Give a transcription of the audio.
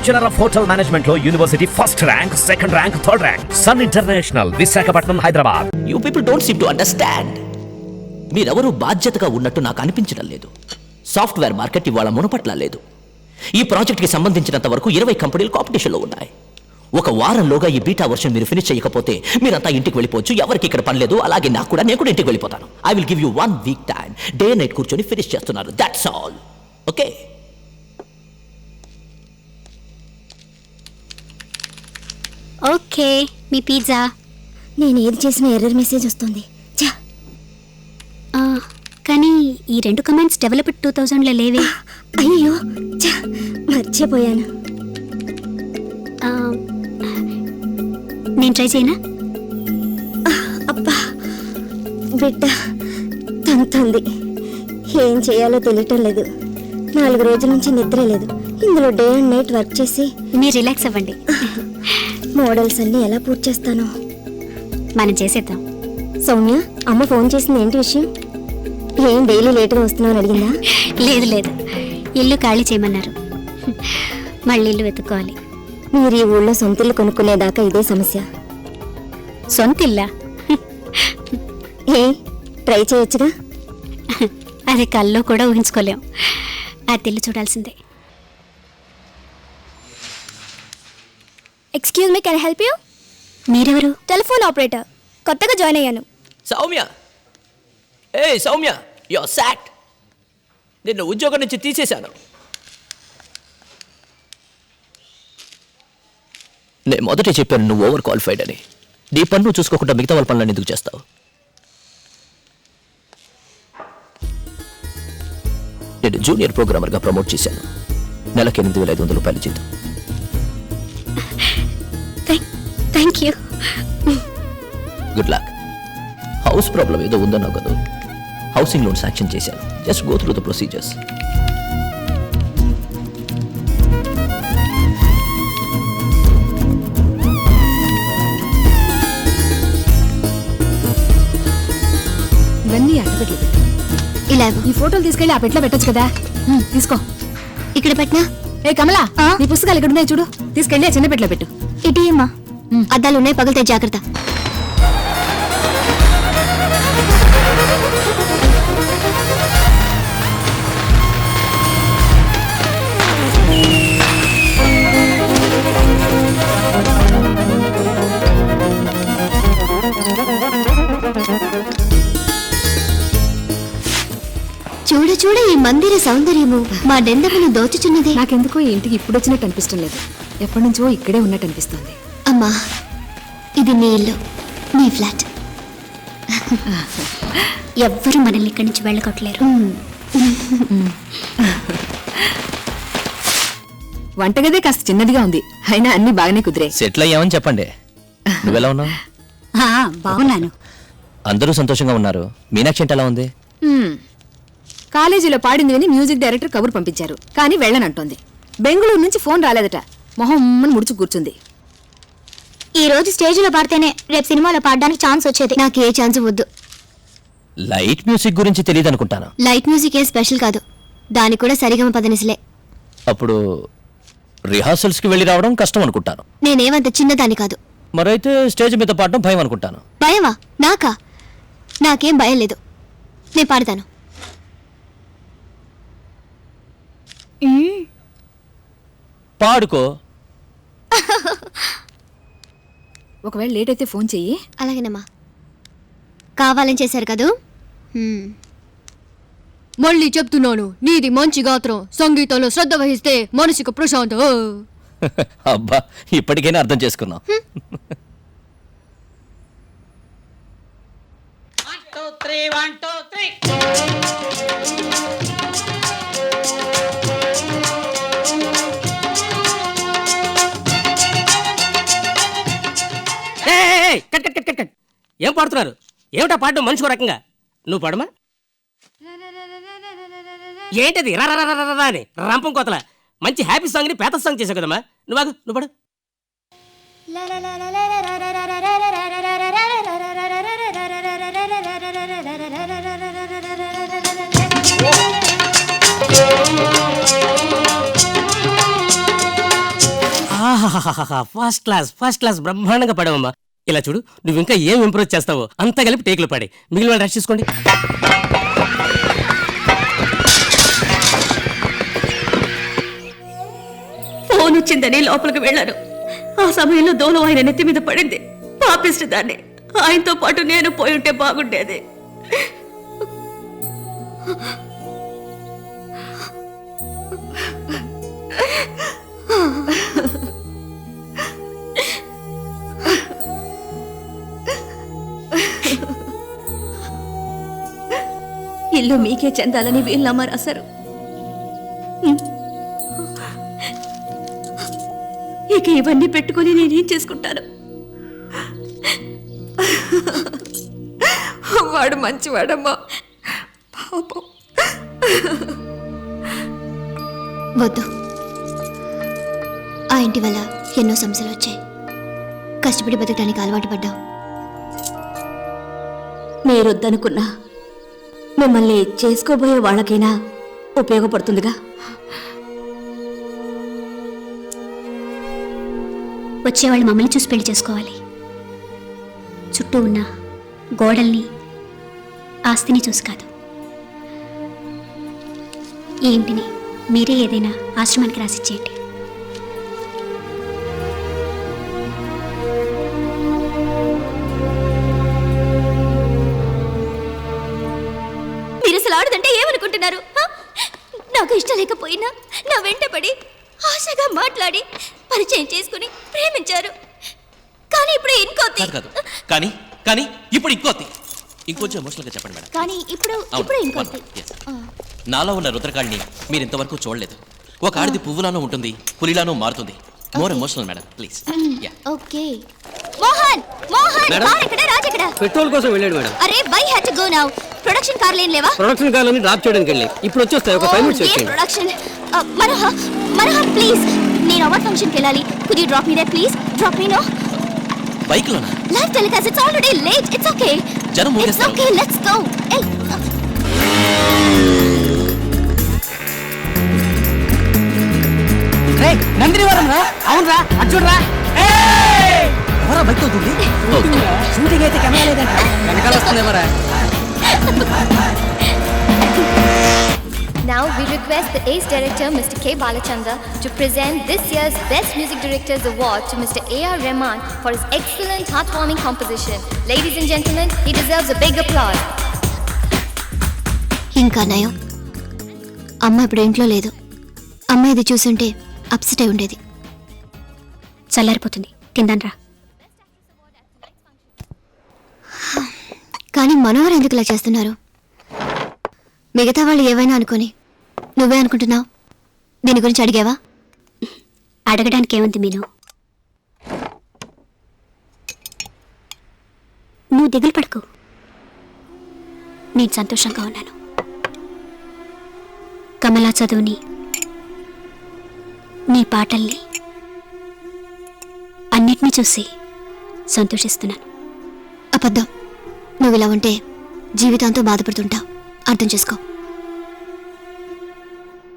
Bachelor of hotel మేనేజ్మెంట్లో university first rank second rank third rank. Sun international Visakhapatnam Hyderabad. You people don't seem to understand మీరెవరూ బాధ్యతగా ఉన్నట్టు నాకు అనిపించడం లేదు. సాఫ్ట్వేర్ మార్కెట్ ఇవాళ మునపట్ల లేదు. ఈ ప్రాజెక్ట్కి సంబంధించినంత వరకు ఇరవై కంపెనీలు కాంపిటీషన్లో ఉన్నాయి. ఒక వారంలోగా ఈ బీటా వర్షన్ మీరు ఫినిష్ చేయకపోతే మీరంతా ఇంటికి వెళ్ళిపోవచ్చు. ఎవరికి ఇక్కడ పని లేదు అలాగే నాకు కూడా నేను కూడా ఇంటికి వెళ్ళిపోతాను. I will give you one week time day night కూర్చొని ఫినిష్ చేస్తున్నారు. దాట్స్ ఆల్ ఓకే ఓకే మీ పిజ్జా. నేను ఏది చేసిన ఎర్రర్ మెసేజ్ వస్తుంది. చా కానీ ఈ రెండు కమెంట్స్ డెవలప్డ్ టూ థౌజండ్లో లేవే. అయ్యో చా మర్చిపోయాను. నేను ట్రై చేయనా? అబ్బా బిడ్డ తంతుంది. ఏం చేయాలో తెలియటం లేదు. నాలుగు రోజుల నుంచి నిద్ర లేదు. ఇందులో డే అండ్ నైట్ వర్క్ చేసి మీరు రిలాక్స్ అవ్వండి. మోడల్స్ అన్ని ఎలా పూర్తి చేస్తాను? మనం చేసేద్దాం. సౌమ్య అమ్మ ఫోన్ చేసింది ఏంటి విషయం? ఏం డైలీ లేట్గా వస్తున్నావు అని అడిగిందా? లేదు లేదు. ఇల్లు ఖాళీ చేయమన్నారు. మళ్ళీ ఇల్లు వెతుక్కోవాలి. మీరు ఈ ఊళ్ళో సొంతిల్లు కొనుక్కునేదాకా ఇదే సమస్య. సొంత ఇల్లా ఏ ట్రై చేయొచ్చుగా? అది కల్లో కూడా ఊహించుకోలేం. ఆ తెల్లు చూడాల్సిందే. Excuse me can help you మీరెవరు? టెలిఫోన్ ఆపరేటర్ కొత్తగా జాయిన్ అయ్యాను. సౌమ్య. ఏ సౌమ్య యో సాట్ నిన్ను ఉద్యోగం నుంచి తీసేశాను. నేను మొదటే చెప్పాను నువ్వు ఓవర్ క్వాలిఫైడ్ అని. నీ పన్ను చూసుకోకుండా మిగతా వాళ్ళ పనులను ఎందుకు చేస్తావు? నేను జూనియర్ ప్రోగ్రామర్గా ప్రమోట్ చేశాను. నెలకు ఎనిమిది వేల ఐదు వందల రూపాయలు జీతం. Thank you good luck house problem ఏదో ఉందన్నావు కదా. హౌసింగ్ లోన్ శాంక్షన్ చేశాను just go through the procedures ఇవన్నీ అట్టపెట్లు పెట్టు ఇలా ఈ ఫోటోలు తీసుకెళ్ళి ఆ పెట్లో పెట్టొచ్చు కదా. ఉమ్, తీసుకో. ఇక్కడ పెట్టినా? ఏ కమలా ఆ? నీ పుస్తకాలు ఇక్కడ ఉన్నాయి చూడు. తీసుకెళ్ళి ఆ చిన్న పెట్లో పెట్టు. ఇటీ అమ్మా అద్దాలు ఉన్నాయి పగిలితే జాగ్రత్త. చూడ చూడ ఈ మందిర సౌందర్యము మా డెందమును దోచుచున్నది. నాకెందుకో ఇంటికి ఇప్పుడు వచ్చినట్టు అనిపిస్తుంది లేదు ఎప్పటి నుంచో ఇక్కడే ఉన్నట్టు అనిపిస్తుంది. అమ్మా ఇది నీ ఇల్లు నీ ఫ్లాట్. ఎవ్వరూ మనల్ని ఇక్కడి నుంచి వెళ్ళగొట్టలేరు. వంటగదే కాస్త చిన్నదిగా ఉంది. అయినా అన్ని బాగానే కుదిరే సెటిల్ అయ్యామని చెప్పండి. నువ్వెలా ఉన్నావు? బాగున్నాను. అందరూ సంతోషంగా ఉన్నారు. మీనాక్షి అంటే ఎలా ఉంది? కాలేజీలో పాడింది విని మ్యూజిక్ డైరెక్టర్ కబురు పంపించారు. కానీ వెళ్ళనంటోంది. బెంగళూరు నుంచి ఫోన్ రాలేదట. మొహం ఉమ్మని ముడుచు కూర్చుంది. ఈ రోజు స్టేజ్లో పాడితేనే రేపు సినిమాలో పాడడానికి ఛాన్స్ వచ్చేది. నాకు ఏ ఛాన్స్ వద్దు. లైట్ మ్యూజిక్ గురించి తెలియదు అనుకుంటాను లైట్ మ్యూజిక్ ఏ స్పెషల్ కాదు. దానికి కూడా సరిగమ పదనిసలే. అప్పుడు రిహార్సల్స్కి వెళ్ళి రావడం కష్టం అనుకుంటాను. నేనేమంత చిన్నదాన్ని కాదు. మరైతే స్టేజ్ మీద పాడడం భయం అనుకుంటాను. భయమా? నాకా? నాకేం భయం లేదు. నేను పాడతాను. పాడుకో. ఒకవేళ లేట్ అయితే ఫోన్ చెయ్యి. అలాగేనమ్మా. కావాలని చేశారు కదూ? హ్మ్. మళ్ళీ చెప్తున్నాను నీది మంచి గాత్రం సంగీతంలో శ్రద్ధ వహిస్తే మనసుకు ప్రశాంతం. అబ్బా ఇప్పటికైనా అర్థం చేసుకున్నాం ఏం పాడుతున్నారు? ఏమిటా పాడడం మనిషికో రకంగా? నువ్వు పాడమా? ఏంటది? రా రా రా రా రా అని రంపం కోతల. మంచి హ్యాపీ సాంగ్ని పేత సాంగ్ చేసావు కదమ్మా. నువ్వు నువ్వు పాడు. ఫస్ట్ క్లాస్ ఫస్ట్ క్లాస్ బ్రహ్మాండంగా పడవమ్మా. ఇలా చూడు నువ్వు ఇంకా ఏం ఇంప్రూవ్ చేస్తావో? అంతా కలిపి టేకులు పడే. మిగిలిన వాళ్ళు రెస్ట్ చేసుకోండి. ఫోన్ వచ్చిందని లోపలికి వెళ్ళాను. ఆ సమయంలో దూలం ఆయన నెత్తి మీద పడింది. పాపిస్ట్ దాన్ని. ఆయనతో పాటు నేను పోయి ఉంటే బాగుండేది. ఇల్లు మీకే చెందాలని వీళ్ళమ్మ రాశారు ఇక ఇవన్నీ పెట్టుకొని నేనేం చేసుకుంటాను వాడు మంచివాడమ్మా పాపం వద్దు ఆ ఇంటి వల్ల ఎన్నో సమస్యలు వచ్చాయి కష్టపడి బతకడానికి అలవాటు పడ్డాం మీరొద్దనుకున్నా మిమ్మల్ని చేసుకోబోయే వాళ్ళకైనా ఉపయోగపడుతుందిగా. వచ్చేవాళ్ళు మమ్మల్ని చూసి పెళ్ళి చేసుకోవాలి. చుట్టూ ఉన్న గోడల్ని ఆస్తిని చూసి కాదు. ఈ ఇంటిని మీరే ఏదైనా ఆశ్రమానికి రాసిచ్చేయండి. ఆడదంటే ఏమనుకుంటున్నారు? నాకు ఇష్టం లేకపోయినా నా వెంటపడి ఆశగా మాట్లాడి పరిచయం చేసుకుని ప్రేమించారు. కానీ ఇప్పుడు ఇంకోతి కాదు కానీ కానీ ఇప్పుడు ఇంకోతి ఇంకొంచెం ఎమోషనల్గా చెప్పండి మేడం. కానీ ఇప్పుడు ఇప్పుడు ఇంకోతి. నాలో ఉన్న రుద్రకాళిని మీరు ఇంతవరకు చూడలేదు. ఒక ఆడిది పువ్వులానూ ఉంటుంది పులిలానూ మారుతుంది. More emotional madam please yeah okay. Mohan Mohan ఎక్కడ రాజ్ ఎక్కడ పెట్రోల్ కోసం వెళ్ళాడు మేడం. అరే bye had to go now. Production car లేని లేవా? ప్రొడక్షన్ కాలని డ్రాప్ చేయడానికి వెళ్ళి ఇప్పుడు వచ్చేస్తాయి ఒక ఫైవ్ మినిట్స్ వచ్చేయండి. ప్రొడక్షన్. మనోహ మనోహ ప్లీజ్. నేను అవార్డ్ ఫంక్షన్కి వెళ్ళాలి. Could you drop me the please drop me no bike లోనా live telecast it's already late it's okay జనం ఇట్స్. ఓకే లెట్స్ గో ఏయ్ నందినివరం రా. అవునరా చూడరా ఎవరా బైక్ అవుతుంది షూటింగ్ అయితే కెమెరా లేదంట? వెనకాల వస్తుంది ఎవరా Now we request the Ace Director Mr. K. Balachandra to present this year's Best Music Directors Award to Mr. A.R. Rahman for his excellent heartwarming composition. Ladies and gentlemen, he deserves a big applause. ఇంకా నయం అమ్మ ఇప్పుడు ఇంట్లో లేదు అమ్మ ఇది చూసుంటే upset అయి ఉండేది చల్లారిపోతుంది తిందాన్రా కానీ మనోహర్ ఎందుకు ఇలా చేస్తున్నారు? మిగతా వాళ్ళు ఏవైనా అనుకొని నువ్వే అనుకుంటున్నావు? దీని గురించి అడిగావా? అడగడానికి ఏముంది మీను? నువ్వు దిగులు పడకు. నేను సంతోషంగా ఉన్నాను. కమలా చదువుని నీ పాటల్ని అన్నిటినీ చూసి సంతోషిస్తున్నాను. అబద్ధం. నువ్వు ఇలా ఉంటే జీవితాంతో బాధపడుతుంటావు అర్థం చేసుకో.